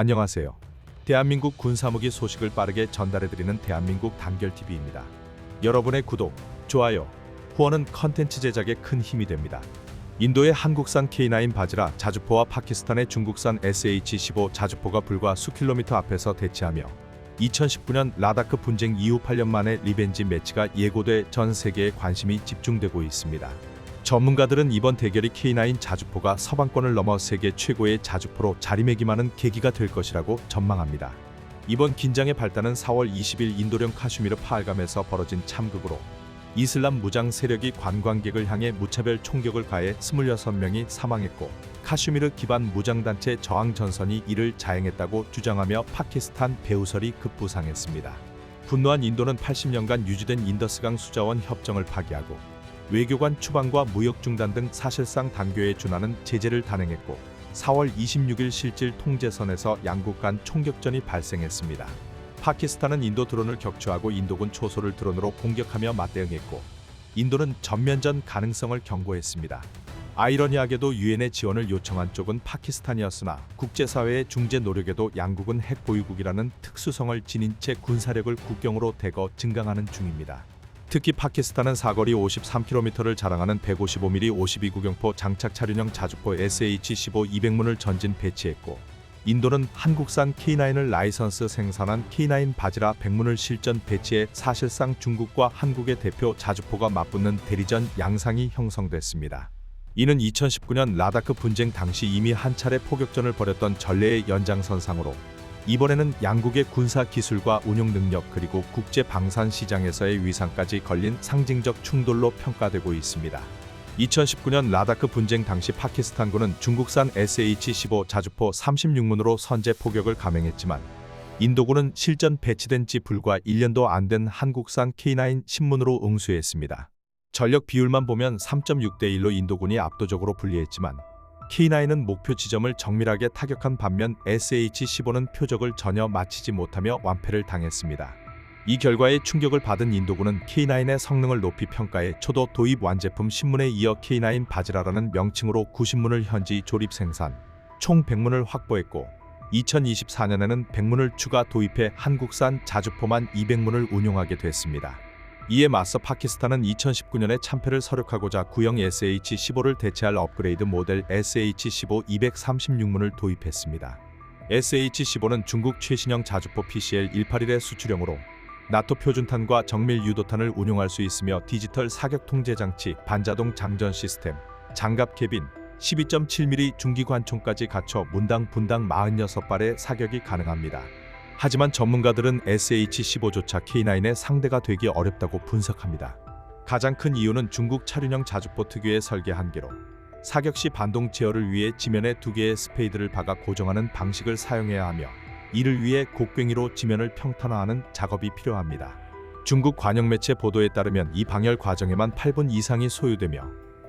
안녕하세요. 대한민국 군사무기 소식을 빠르게 전달해드리는 대한민국 단결TV입니다. 여러분의 구독, 좋아요, 후원은 컨텐츠 제작에 큰 힘이 됩니다. 인도의 한국산 K9 바지라 자주포와 파키스탄의 중국산 SH-15 자주포가 불과 수 킬로미터 앞에서 대치하며 2019년 라다크 분쟁 이후 8년 만에 리벤지 매치가 예고돼 전 세계에 관심이 집중되고 있습니다. 전문가들은 이번 대결이 K9 자주포가 서방권을 넘어 세계 최고의 자주포로 자리매김하는 계기가 될 것이라고 전망합니다. 이번 긴장의 발단은 4월 20일 인도령 카슈미르 파알감에서 벌어진 참극으로 이슬람 무장 세력이 관광객을 향해 무차별 총격을 가해 26명이 사망했고 카슈미르 기반 무장단체 저항 전선이 이를 자행했다고 주장하며 파키스탄 배후설이 급부상했습니다. 분노한 인도는 80년간 유지된 인더스강 수자원 협정을 파기하고 외교관 추방과 무역 중단 등 사실상 단교에 준하는 제재를 단행했고 4월 26일 실질 통제선에서 양국 간 총격전이 발생했습니다. 파키스탄은 인도 드론을 격추하고 인도군 초소를 드론으로 공격하며 맞대응했고 인도는 전면전 가능성을 경고했습니다. 아이러니하게도 유엔의 지원을 요청한 쪽은 파키스탄이었으나 국제사회의 중재 노력에도 양국은 핵 보유국이라는 특수성을 지닌 채 군사력을 국경으로 대거 증강하는 중입니다. 특히 파키스탄은 사거리 53km를 자랑하는 155mm 52구경포 장착 차륜형 자주포 SH-15 200문을 전진 배치했고 인도는 한국산 K9을 라이선스 생산한 K9 바지라 100문을 실전 배치해 사실상 중국과 한국의 대표 자주포가 맞붙는 대리전 양상이 형성됐습니다. 이는 2019년 라다크 분쟁 당시 이미 한 차례 포격전을 벌였던 전례의 연장선상으로 이번에는 양국의 군사 기술과 운용 능력 그리고 국제 방산 시장에서의 위상까지 걸린 상징적 충돌로 평가되고 있습니다. 2019년 라다크 분쟁 당시 파키스탄군은 중국산 SH-15 자주포 36문으로 선제 포격을 감행했지만 인도군은 실전 배치된 지 불과 1년도 안 된 한국산 K9 신문으로 응수했습니다. 전력 비율만 보면 3.6대 1로 인도군이 압도적으로 불리했지만 K9은 목표 지점을 정밀하게 타격한 반면 SH-15는 표적을 전혀 맞히지 못하며 완패를 당했습니다. 이 결과에 충격을 받은 인도군은 K9의 성능을 높이 평가해 초도 도입 완제품 신문에 이어 K9 바지라라는 명칭으로 90문을 현지 조립 생산, 총 100문을 확보했고 2024년에는 100문을 추가 도입해 한국산 자주포만 200문을 운용하게 됐습니다. 이에 맞서 파키스탄은 2019년에 참패를 서력하고자 구형 SH-15를 대체할 업그레이드 모델 SH-15 236문을 도입했습니다. SH-15는 중국 최신형 자주포 PCL-181의 수출형으로 나토 표준탄과 정밀 유도탄을 운용할 수 있으며 디지털 사격 통제 장치, 반자동 장전 시스템, 장갑 캐빈, 12.7mm 중기 관총까지 갖춰 문당 분당 46발의 사격이 가능합니다. 하지만 전문가들은 SH-15조차 K9의 상대가 되기 어렵다고 분석합니다. 가장 큰 이유는 중국 차륜형 자주포 특유의 설계 한계로 사격 시 반동 제어를 위해 지면에 두 개의 스페이드를 박아 고정하는 방식을 사용해야 하며 이를 위해 곡괭이로 지면을 평탄화하는 작업이 필요합니다. 중국 관영 매체 보도에 따르면 이 방열 과정에만 8분 이상이 소요되며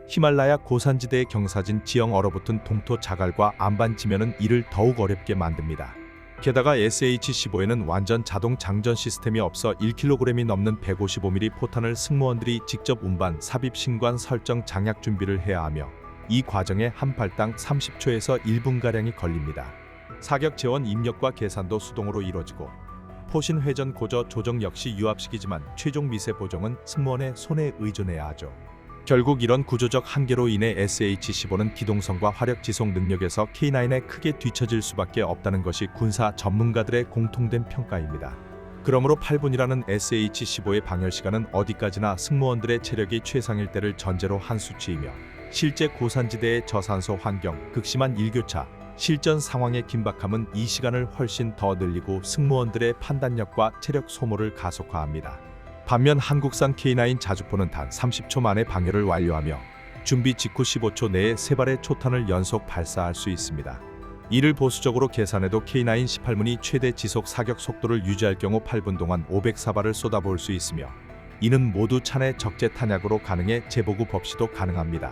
히말라야 고산지대의 경사진 지형 얼어붙은 동토 자갈과 안반 지면은 이를 더욱 어렵게 만듭니다. 게다가 SH-15에는 완전 자동 장전 시스템이 없어 1kg이 넘는 155mm 포탄을 승무원들이 직접 운반, 삽입, 신관 설정, 장약 준비를 해야 하며 이 과정에 한 발당 30초에서 1분가량이 걸립니다. 사격 재원 입력과 계산도 수동으로 이루어지고 포신 회전 고저 조정 역시 유압식이지만 최종 미세 보정은 승무원의 손에 의존해야 하죠. 결국 이런 구조적 한계로 인해 SH-15는 기동성과 화력 지속 능력에서 K9에 크게 뒤처질 수밖에 없다는 것이 군사 전문가들의 공통된 평가입니다. 그러므로 8분이라는 SH-15의 방열 시간은 어디까지나 승무원들의 체력이 최상일 때를 전제로 한 수치이며 실제 고산지대의 저산소 환경, 극심한 일교차, 실전 상황의 긴박함은 이 시간을 훨씬 더 늘리고 승무원들의 판단력과 체력 소모를 가속화합니다. 반면 한국산 K9 자주포는 단 30초 만에 방열을 완료하며 준비 직후 15초 내에 세 발의 초탄을 연속 발사할 수 있습니다. 이를 보수적으로 계산해도 K9 18문이 최대 지속 사격 속도를 유지할 경우 8분 동안 504발을 쏟아부을 수 있으며 이는 모두 차내 적재 탄약으로 가능해 재보급 없이도 가능합니다.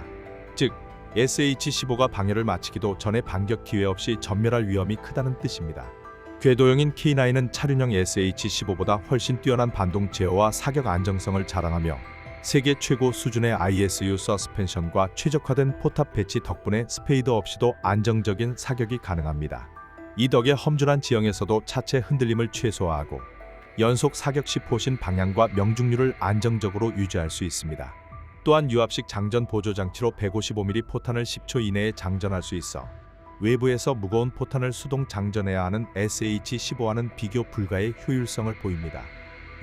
즉 SH-15가 방열을 마치기도 전에 반격 기회 없이 전멸할 위험이 크다는 뜻입니다. 궤도형인 K9은 차륜형 SH-15보다 훨씬 뛰어난 반동 제어와 사격 안정성을 자랑하며 세계 최고 수준의 ISU 서스펜션과 최적화된 포탑 배치 덕분에 스페이드 없이도 안정적인 사격이 가능합니다. 이 덕에 험준한 지형에서도 차체 흔들림을 최소화하고 연속 사격 시 포신 방향과 명중률을 안정적으로 유지할 수 있습니다. 또한 유압식 장전 보조 장치로 155mm 포탄을 10초 이내에 장전할 수 있어 외부에서 무거운 포탄을 수동 장전해야 하는 SH-15와는 비교 불가의 효율성을 보입니다.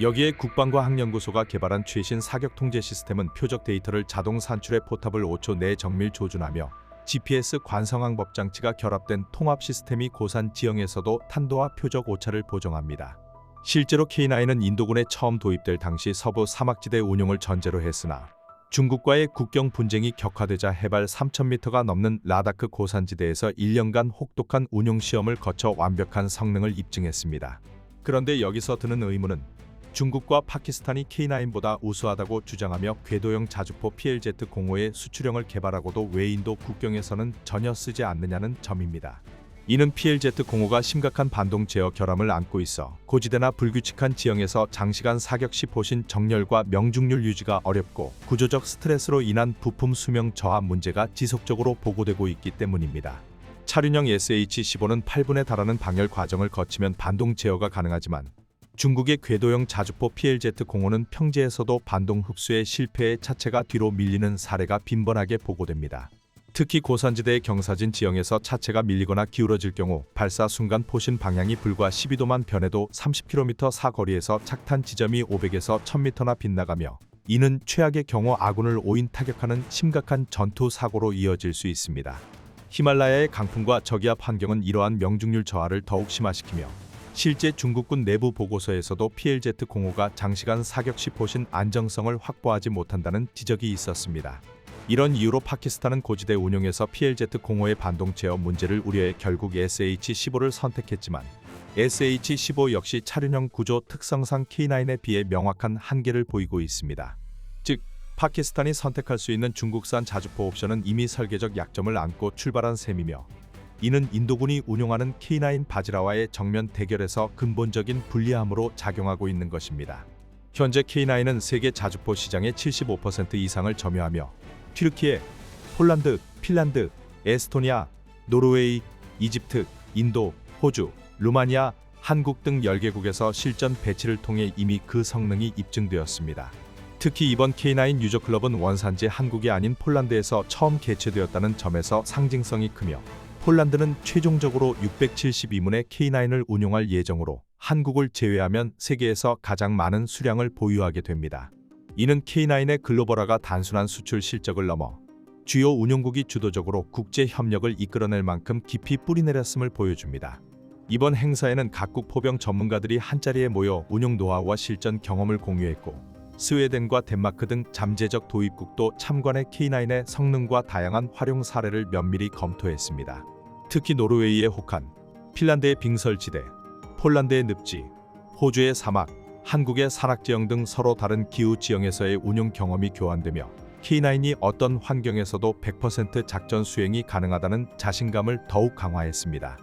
여기에 국방과 학연구소가 개발한 최신 사격 통제 시스템은 표적 데이터를 자동 산출해 포탑을 5초 내에 정밀 조준하며 GPS 관성항법 장치가 결합된 통합 시스템이 고산 지형에서도 탄도와 표적 오차를 보정합니다. 실제로 K9은 인도군에 처음 도입될 당시 서부 사막지대 운용을 전제로 했으나 중국과의 국경 분쟁이 격화되자 해발 3,000m가 넘는 라다크 고산지대에서 1년간 혹독한 운용 시험을 거쳐 완벽한 성능을 입증했습니다. 그런데 여기서 드는 의문은 중국과 파키스탄이 K9보다 우수하다고 주장하며 궤도형 자주포 PLZ-05의 수출형을 개발하고도 왜 인도 국경에서는 전혀 쓰지 않느냐는 점입니다. 이는 PLZ-05가 심각한 반동 제어 결함을 안고 있어 고지대나 불규칙한 지형에서 장시간 사격 시 포신 정렬과 명중률 유지가 어렵고 구조적 스트레스로 인한 부품 수명 저하 문제가 지속적으로 보고되고 있기 때문입니다. 차륜형 SH-15는 8분에 달하는 방열 과정을 거치면 반동 제어가 가능하지만 중국의 궤도형 자주포 PLZ-05는 평지에서도 반동 흡수에 실패해 차체가 뒤로 밀리는 사례가 빈번하게 보고됩니다. 특히 고산지대의 경사진 지형에서 차체가 밀리거나 기울어질 경우 발사 순간 포신 방향이 불과 12도만 변해도 30km 사거리에서 착탄 지점이 500에서 1000m나 빗나가며 이는 최악의 경우 아군을 오인 타격하는 심각한 전투 사고로 이어질 수 있습니다. 히말라야의 강풍과 저기압 환경은 이러한 명중률 저하를 더욱 심화시키며 실제 중국군 내부 보고서에서도 PLZ-05가 장시간 사격 시 포신 안정성을 확보하지 못한다는 지적이 있었습니다. 이런 이유로 파키스탄은 고지대 운용에서 PLZ-05의 반동 제어 문제를 우려해 결국 SH-15를 선택했지만 SH-15 역시 차륜형 구조 특성상 K9에 비해 명확한 한계를 보이고 있습니다. 즉, 파키스탄이 선택할 수 있는 중국산 자주포 옵션은 이미 설계적 약점을 안고 출발한 셈이며 이는 인도군이 운용하는 K9 바지라와의 정면 대결에서 근본적인 불리함으로 작용하고 있는 것입니다. 현재 K9은 세계 자주포 시장의 75% 이상을 점유하며 튀르키예, 폴란드, 핀란드, 에스토니아, 노르웨이, 이집트, 인도, 호주, 루마니아, 한국 등 10개국에서 실전 배치를 통해 이미 그 성능이 입증되었습니다. 특히 이번 K9 유저 클럽은 원산지 한국이 아닌 폴란드에서 처음 개최되었다는 점에서 상징성이 크며 폴란드는 최종적으로 672문의 K9을 운용할 예정으로 한국을 제외하면 세계에서 가장 많은 수량을 보유하게 됩니다. 이는 K9의 글로벌화가 단순한 수출 실적을 넘어 주요 운용국이 주도적으로 국제 협력을 이끌어낼 만큼 깊이 뿌리내렸음을 보여줍니다. 이번 행사에는 각국 포병 전문가들이 한자리에 모여 운용 노하우와 실전 경험을 공유했고 스웨덴과 덴마크 등 잠재적 도입국도 참관해 K9의 성능과 다양한 활용 사례를 면밀히 검토했습니다. 특히 노르웨이의 호칸, 핀란드의 빙설지대, 폴란드의 늪지, 호주의 사막, 한국의 산악지형 등 서로 다른 기후 지형에서의 운용 경험이 교환되며 K9이 어떤 환경에서도 100% 작전 수행이 가능하다는 자신감을 더욱 강화했습니다.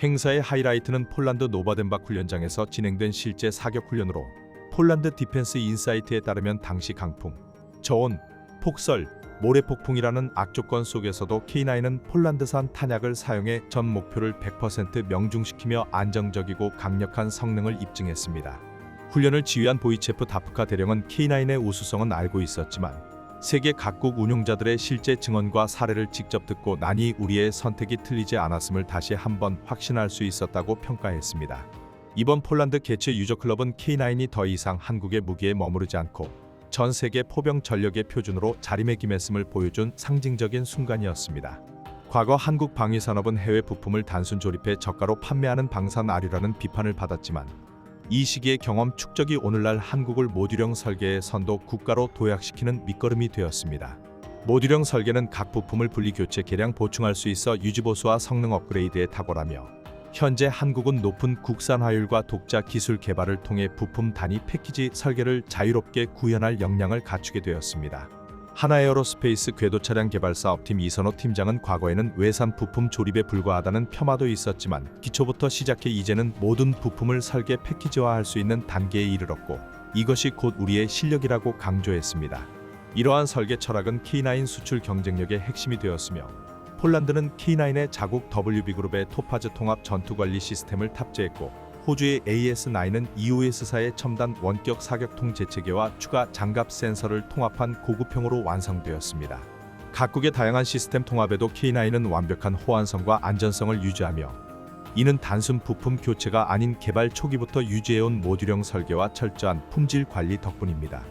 행사의 하이라이트는 폴란드 노바덴박 훈련장에서 진행된 실제 사격 훈련으로 폴란드 디펜스 인사이트에 따르면 당시 강풍, 저온, 폭설, 모래폭풍이라는 악조건 속에서도 K9은 폴란드산 탄약을 사용해 전 목표를 100% 명중시키며 안정적이고 강력한 성능을 입증했습니다. 훈련을 지휘한 보이체프 다프카 대령은 K9의 우수성은 알고 있었지만 세계 각국 운용자들의 실제 증언과 사례를 직접 듣고 나니 우리의 선택이 틀리지 않았음을 다시 한번 확신할 수 있었다고 평가했습니다. 이번 폴란드 개최 유저 클럽은 K9이 더 이상 한국의 무기에 머무르지 않고 전 세계 포병 전력의 표준으로 자리매김했음을 보여준 상징적인 순간이었습니다. 과거 한국 방위 산업은 해외 부품을 단순 조립해 저가로 판매하는 방산 아류라는 비판을 받았지만 이 시기의 경험 축적이 오늘날 한국을 모듈형 설계의 선도 국가로 도약시키는 밑거름이 되었습니다. 모듈형 설계는 각 부품을 분리 교체 개량 보충할 수 있어 유지보수와 성능 업그레이드에 탁월하며 현재 한국은 높은 국산화율과 독자 기술 개발을 통해 부품 단위 패키지 설계를 자유롭게 구현할 역량을 갖추게 되었습니다. 하나에어로스페이스 궤도 차량 개발 사업팀 이선호 팀장은 과거에는 외산 부품 조립에 불과하다는 폄하도 있었지만 기초부터 시작해 이제는 모든 부품을 설계 패키지화할 수 있는 단계에 이르렀고 이것이 곧 우리의 실력이라고 강조했습니다. 이러한 설계 철학은 K9 수출 경쟁력의 핵심이 되었으며 폴란드는 K9의 자국 WB 그룹의 토파즈 통합 전투 관리 시스템을 탑재했고 호주의 AS9은 EOS사의 첨단 원격 사격통 재체계와 추가 장갑 센서를 통합한 고급형으로 완성되었습니다. 각국의 다양한 시스템 통합에도 K9은 완벽한 호환성과 안전성을 유지하며 이는 단순 부품 교체가 아닌 개발 초기부터 유지해온 모듈형 설계와 철저한 품질 관리 덕분입니다.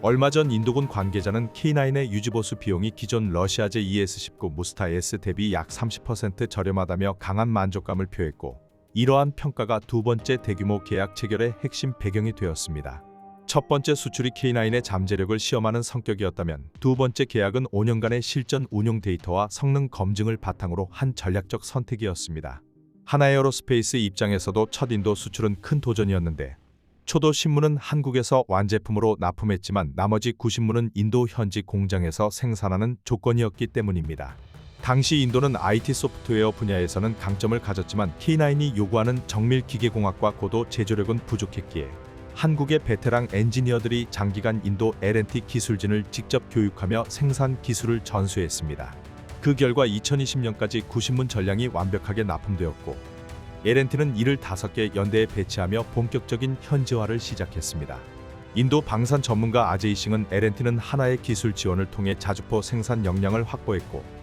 얼마 전 인도군 관계자는 K9의 유지보수 비용이 기존 러시아제 ES-19 무스타 S 대비 약 30% 저렴하다며 강한 만족감을 표했고 이러한 평가가 두 번째 대규모 계약 체결의 핵심 배경이 되었습니다. 첫 번째 수출이 K9의 잠재력을 시험하는 성격이었다면 두 번째 계약은 5년간의 실전 운용 데이터와 성능 검증을 바탕으로 한 전략적 선택이었습니다. 하나에어로스페이스 입장에서도 첫 인도 수출은 큰 도전이었는데 초도 신문은 한국에서 완제품으로 납품했지만 나머지 90문은 인도 현지 공장에서 생산하는 조건이었기 때문입니다. 당시 인도는 IT 소프트웨어 분야에서는 강점을 가졌지만 K9이 요구하는 정밀 기계공학과 고도 제조력은 부족했기에 한국의 베테랑 엔지니어들이 장기간 인도 L&T 기술진을 직접 교육하며 생산 기술을 전수했습니다. 그 결과 2020년까지 90문 전량이 완벽하게 납품되었고 L&T는 이를 5개 연대에 배치하며 본격적인 현지화를 시작했습니다. 인도 방산 전문가 아제이 싱은 L&T는 하나의 기술 지원을 통해 자주포 생산 역량을 확보했고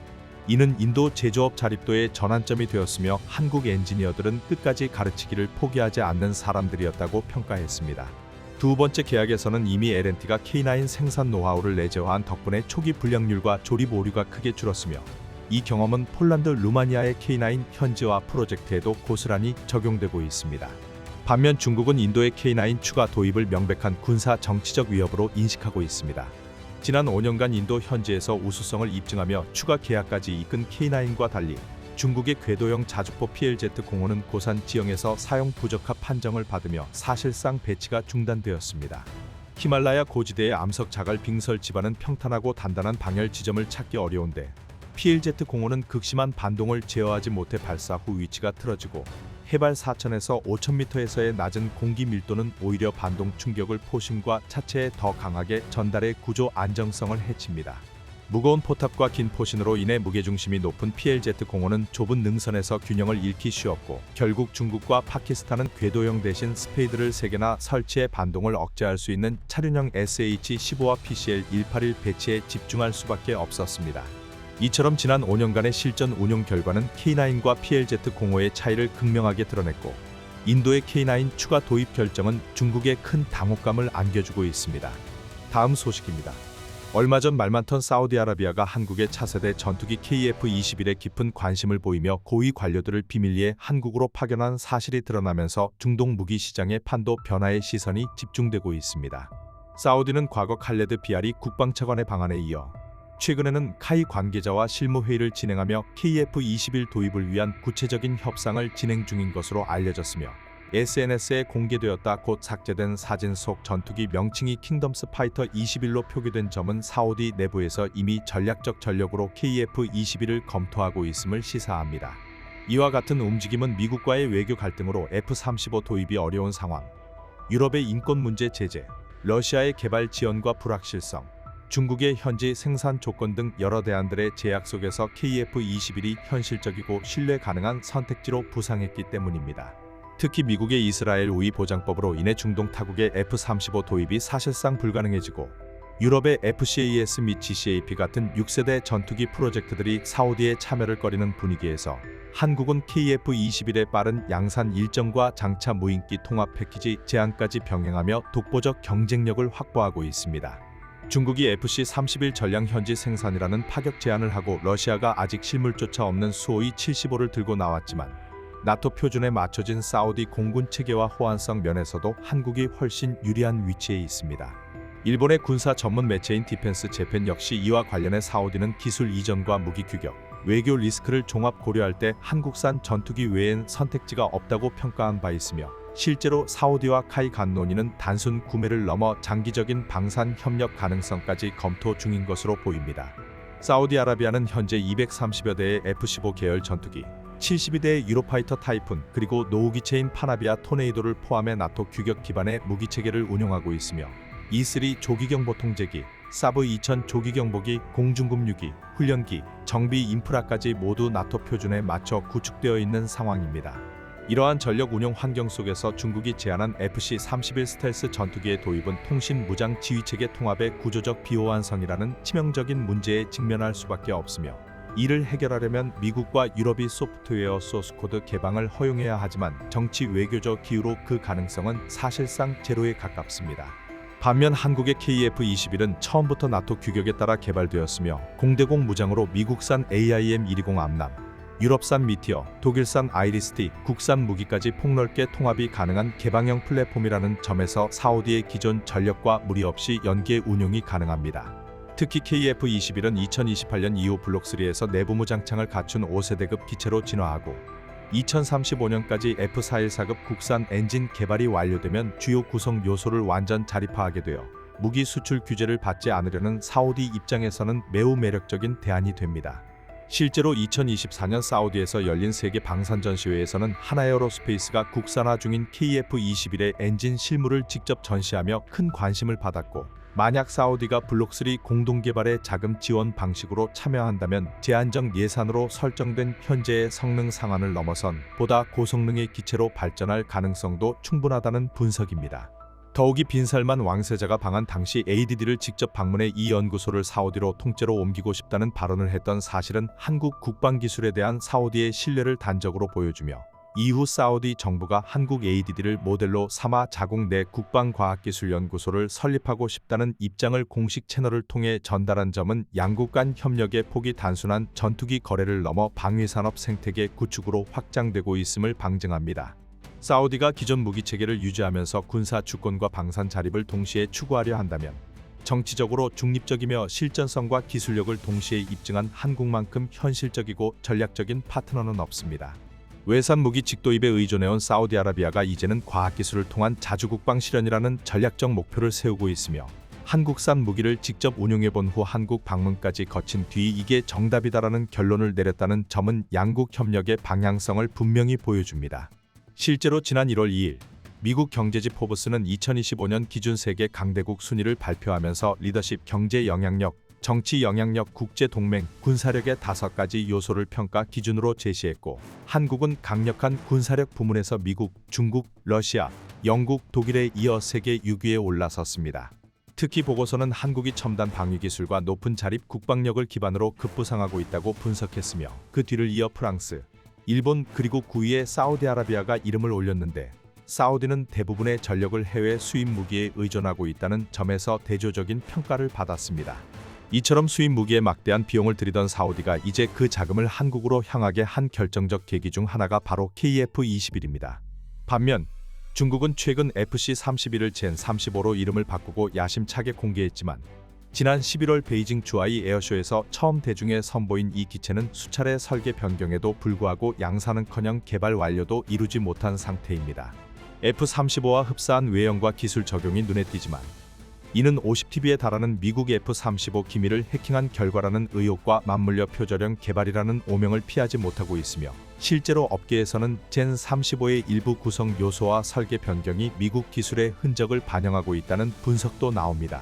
이는 인도 제조업 자립도의 전환점이 되었으며 한국 엔지니어들은 끝까지 가르치기를 포기하지 않는 사람들이었다고 평가했습니다. 두 번째 계약에서는 이미 L&T가 K9 생산 노하우를 내재화한 덕분에 초기 불량률과 조립 오류가 크게 줄었으며 이 경험은 폴란드 루마니아의 K9 현지화 프로젝트에도 고스란히 적용되고 있습니다. 반면 중국은 인도의 K9 추가 도입을 명백한 군사 정치적 위협으로 인식하고 있습니다. 지난 5년간 인도 현지에서 우수성을 입증하며 추가 계약까지 이끈 K9과 달리 중국의 궤도형 자주포 PLZ 공호는 고산 지형에서 사용 부적합 판정을 받으며 사실상 배치가 중단되었습니다. 히말라야 고지대의 암석 자갈 빙설 지반은 평탄하고 단단한 방열 지점을 찾기 어려운데 PLZ 공호는 극심한 반동을 제어하지 못해 발사 후 위치가 틀어지고 해발 4,000에서 5,000m에서의 낮은 공기 밀도는 오히려 반동 충격을 포심과 차체에 더 강하게 전달해 구조 안정성을 해칩니다. 무거운 포탑과 긴 포신으로 인해 무게중심이 높은 PLZ 공호는 좁은 능선에서 균형을 잃기 쉬웠고 결국 중국과 파키스탄은 궤도형 대신 스페이드를 3개나 설치해 반동을 억제할 수 있는 차륜형 SH-15와 PCL-181 배치에 집중할 수밖에 없었습니다. 이처럼 지난 5년간의 실전 운용 결과는 K9과 PLZ 공호의 차이를 극명하게 드러냈고 인도의 K9 추가 도입 결정은 중국에 큰 당혹감을 안겨주고 있습니다. 다음 소식입니다. 얼마 전 말 많던 사우디아라비아가 한국의 차세대 전투기 KF-21에 깊은 관심을 보이며 고위 관료들을 비밀리에 한국으로 파견한 사실이 드러나면서 중동 무기 시장의 판도 변화의 시선이 집중되고 있습니다. 사우디는 과거 칼레드 비알이 국방차관의 방안에 이어 최근에는 카이 관계자와 실무 회의를 진행하며 KF-21 도입을 위한 구체적인 협상을 진행 중인 것으로 알려졌으며 SNS에 공개되었다 곧 삭제된 사진 속 전투기 명칭이 킹덤스 파이터 21로 표기된 점은 사우디 내부에서 이미 전략적 전력으로 KF-21을 검토하고 있음을 시사합니다. 이와 같은 움직임은 미국과의 외교 갈등으로 F-35 도입이 어려운 상황, 유럽의 인권 문제 제재, 러시아의 개발 지원과 불확실성, 중국의 현지 생산 조건 등 여러 대안들의 제약 속에서 KF-21이 현실적이고 신뢰 가능한 선택지로 부상했기 때문입니다. 특히 미국의 이스라엘 우위 보장법으로 인해 중동 타국의 F-35 도입이 사실상 불가능해지고 유럽의 FCAS 및 GCAP 같은 6세대 전투기 프로젝트들이 사우디에 참여를 꺼리는 분위기에서 한국은 KF-21의 빠른 양산 일정과 장차 무인기 통합 패키지 제안까지 병행하며 독보적 경쟁력을 확보하고 있습니다. 중국이 FC-31 전량 현지 생산이라는 파격 제안을 하고 러시아가 아직 실물조차 없는 수호이 75를 들고 나왔지만 나토 표준에 맞춰진 사우디 공군 체계와 호환성 면에서도 한국이 훨씬 유리한 위치에 있습니다. 일본의 군사 전문 매체인 디펜스 재팬 역시 이와 관련해 사우디는 기술 이전과 무기 규격, 외교 리스크를 종합 고려할 때 한국산 전투기 외엔 선택지가 없다고 평가한 바 있으며 실제로 사우디와 카이 간 논의는 단순 구매를 넘어 장기적인 방산 협력 가능성까지 검토 중인 것으로 보입니다. 사우디아라비아는 현재 230여 대의 F-15 계열 전투기, 72대의 유로파이터 타이푼 그리고 노후기체인 파나비아 토네이도를 포함해 나토 규격 기반의 무기 체계를 운영하고 있으며 E3 조기경 보통제기, 사브 2000 조기경보기, 공중급 유기, 훈련기, 정비 인프라까지 모두 나토 표준에 맞춰 구축되어 있는 상황입니다. 이러한 전력 운용 환경 속에서 중국이 제안한 FC-31 스텔스 전투기의 도입은 통신 무장 지휘 체계 통합의 구조적 비호환성이라는 치명적인 문제에 직면할 수밖에 없으며 이를 해결하려면 미국과 유럽이 소프트웨어 소스코드 개방을 허용해야 하지만 정치 외교적 기후로 그 가능성은 사실상 제로에 가깝습니다. 반면 한국의 KF-21은 처음부터 나토 규격에 따라 개발되었으며 공대공 무장으로 미국산 AIM-120 암람, 유럽산 미티어, 독일산 아이리스티, 국산 무기까지 폭넓게 통합이 가능한 개방형 플랫폼이라는 점에서 사우디의 기존 전력과 무리 없이 연계 운용이 가능합니다. 특히 KF-21은 2028년 이후 블록3에서 내부 무 장창을 갖춘 5세대급 기체로 진화하고 2035년까지 F414급 국산 엔진 개발이 완료되면 주요 구성 요소를 완전 자립화하게 되어 무기 수출 규제를 받지 않으려는 사우디 입장에서는 매우 매력적인 대안이 됩니다. 실제로 2024년 사우디에서 열린 세계 방산 전시회에서는 하나에어로스페이스가 국산화 중인 KF-21의 엔진 실물을 직접 전시하며 큰 관심을 받았고 만약 사우디가 블록3 공동 개발의 자금 지원 방식으로 참여한다면 제한적 예산으로 설정된 현재의 성능 상한을 넘어선 보다 고성능의 기체로 발전할 가능성도 충분하다는 분석입니다. 더욱이 빈살만 왕세자가 방한 당시 ADD를 직접 방문해 이 연구소를 사우디로 통째로 옮기고 싶다는 발언을 했던 사실은 한국 국방기술에 대한 사우디의 신뢰를 단적으로 보여주며 이후 사우디 정부가 한국 ADD를 모델로 삼아 자국 내 국방과학기술연구소를 설립하고 싶다는 입장을 공식 채널을 통해 전달한 점은 양국 간 협력의 폭이 단순한 전투기 거래를 넘어 방위산업 생태계 구축으로 확장되고 있음을 방증합니다. 사우디가 기존 무기 체계를 유지하면서 군사 주권과 방산 자립을 동시에 추구하려 한다면 정치적으로 중립적이며 실전성과 기술력을 동시에 입증한 한국만큼 현실적이고 전략적인 파트너는 없습니다. 외산 무기 직도입에 의존해온 사우디아라비아가 이제는 과학기술을 통한 자주국방 실현이라는 전략적 목표를 세우고 있으며 한국산 무기를 직접 운용해본 후 한국 방문까지 거친 뒤 이게 정답이다라는 결론을 내렸다는 점은 양국 협력의 방향성을 분명히 보여줍니다. 실제로 지난 1월 2일 미국 경제지 포브스는 2025년 기준 세계 강대국 순위를 발표하면서 리더십, 경제 영향력, 정치 영향력, 국제 동맹, 군사력의 다섯 가지 요소를 평가 기준으로 제시했고 한국은 강력한 군사력 부문에서 미국, 중국, 러시아, 영국, 독일에 이어 세계 6위에 올라섰습니다. 특히 보고서는 한국이 첨단 방위 기술과 높은 자립 국방력을 기반으로 급부상하고 있다고 분석했으며 그 뒤를 이어 프랑스, 일본 그리고 9위에 사우디아라비아가 이름을 올렸는데 사우디는 대부분의 전력을 해외 수입 무기에 의존하고 있다는 점에서 대조적인 평가를 받았습니다. 이처럼 수입 무기에 막대한 비용을 들이던 사우디가 이제 그 자금을 한국으로 향하게 한 결정적 계기 중 하나가 바로 KF-21입니다. 반면 중국은 최근 FC-31을 젠 35로 이름을 바꾸고 야심차게 공개했지만 지난 11월 베이징 주아이 에어쇼에서 처음 대중에 선보인 이 기체는 수차례 설계 변경에도 불구하고 양산은커녕 개발 완료도 이루지 못한 상태입니다. F-35와 흡사한 외형과 기술 적용이 눈에 띄지만 이는 50TB에 달하는 미국 F-35 기밀을 해킹한 결과라는 의혹과 맞물려 표절형 개발이라는 오명을 피하지 못하고 있으며 실제로 업계에서는 젠 35의 일부 구성 요소와 설계 변경이 미국 기술의 흔적을 반영하고 있다는 분석도 나옵니다.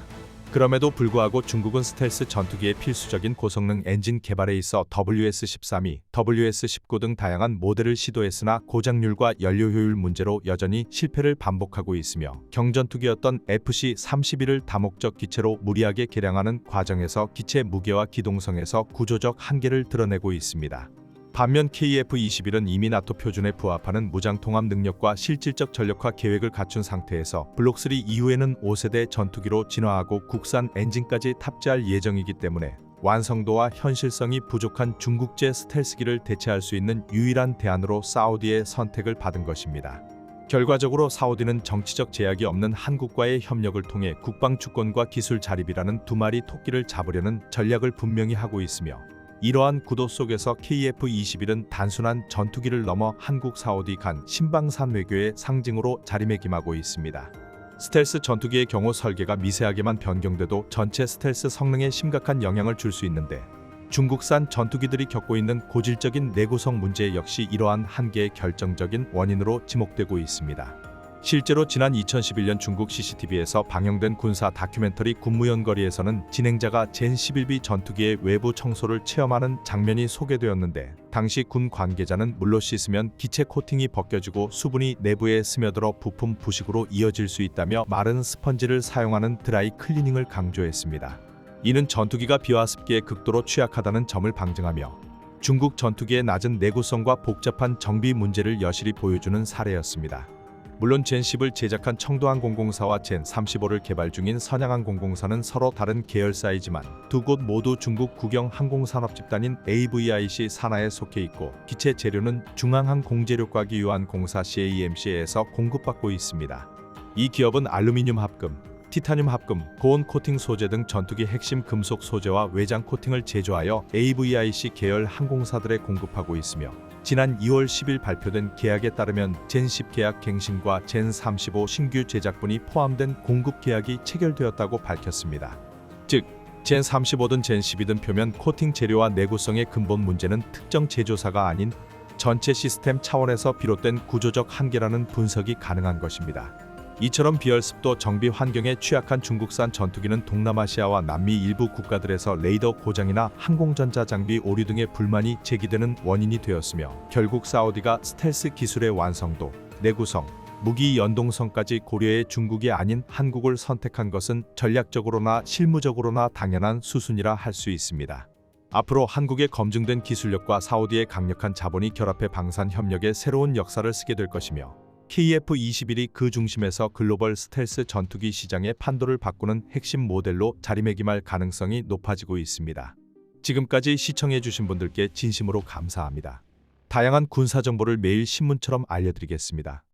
그럼에도 불구하고 중국은 스텔스 전투기의 필수적인 고성능 엔진 개발에 있어 WS-13이, WS-19 등 다양한 모델을 시도했으나 고장률과 연료 효율 문제로 여전히 실패를 반복하고 있으며 경전투기였던 FC-31을 다목적 기체로 무리하게 개량하는 과정에서 기체 무게와 기동성에서 구조적 한계를 드러내고 있습니다. 반면 KF-21은 이미 나토 표준에 부합하는 무장 통합 능력과 실질적 전력화 계획을 갖춘 상태에서 블록3 이후에는 5세대 전투기로 진화하고 국산 엔진까지 탑재할 예정이기 때문에 완성도와 현실성이 부족한 중국제 스텔스기를 대체할 수 있는 유일한 대안으로 사우디의 선택을 받은 것입니다. 결과적으로 사우디는 정치적 제약이 없는 한국과의 협력을 통해 국방 주권과 기술 자립이라는 두 마리 토끼를 잡으려는 전략을 분명히 하고 있으며 이러한 구도 속에서 KF-21은 단순한 전투기를 넘어 한국 사우디 간 신방산 외교의 상징으로 자리매김하고 있습니다. 스텔스 전투기의 경우 설계가 미세하게만 변경돼도 전체 스텔스 성능에 심각한 영향을 줄 수 있는데 중국산 전투기들이 겪고 있는 고질적인 내구성 문제 역시 이러한 한계의 결정적인 원인으로 지목되고 있습니다. 실제로 지난 2011년 중국 CCTV에서 방영된 군사 다큐멘터리 군무연거리에서는 진행자가 젠 11B 전투기의 외부 청소를 체험하는 장면이 소개되었는데 당시 군 관계자는 물로 씻으면 기체 코팅이 벗겨지고 수분이 내부에 스며들어 부품 부식으로 이어질 수 있다며 마른 스펀지를 사용하는 드라이 클리닝을 강조했습니다. 이는 전투기가 비와 습기에 극도로 취약하다는 점을 방증하며 중국 전투기의 낮은 내구성과 복잡한 정비 문제를 여실히 보여주는 사례였습니다. 물론 젠10을 제작한 청도항 공공사와 젠35를 개발 중인 선양항 공공사는 서로 다른 계열사이지만 두 곳 모두 중국 국영 항공산업 집단인 AVIC 산하에 속해 있고 기체 재료는 중앙항공재료과기 유한 공사 CAMC에서 공급받고 있습니다. 이 기업은 알루미늄 합금, 티타늄 합금, 고온 코팅 소재 등 전투기 핵심 금속 소재와 외장 코팅을 제조하여 AVIC 계열 항공사들에 공급하고 있으며 지난 2월 10일 발표된 계약에 따르면 젠10 계약 갱신과 젠35 신규 제작분이 포함된 공급 계약이 체결되었다고 밝혔습니다. 즉 젠35든 젠12든 표면 코팅 재료와 내구성의 근본 문제는 특정 제조사가 아닌 전체 시스템 차원에서 비롯된 구조적 한계라는 분석이 가능한 것입니다. 이처럼 비열습도 정비 환경에 취약한 중국산 전투기는 동남아시아와 남미 일부 국가들에서 레이더 고장이나 항공전자 장비 오류 등의 불만이 제기되는 원인이 되었으며 결국 사우디가 스텔스 기술의 완성도, 내구성, 무기 연동성까지 고려해 중국이 아닌 한국을 선택한 것은 전략적으로나 실무적으로나 당연한 수순이라 할 수 있습니다. 앞으로 한국의 검증된 기술력과 사우디의 강력한 자본이 결합해 방산 협력의 새로운 역사를 쓰게 될 것이며 KF-21이 그 중심에서 글로벌 스텔스 전투기 시장의 판도를 바꾸는 핵심 모델로 자리매김할 가능성이 높아지고 있습니다. 지금까지 시청해주신 분들께 진심으로 감사합니다. 다양한 군사 정보를 매일 신문처럼 알려드리겠습니다.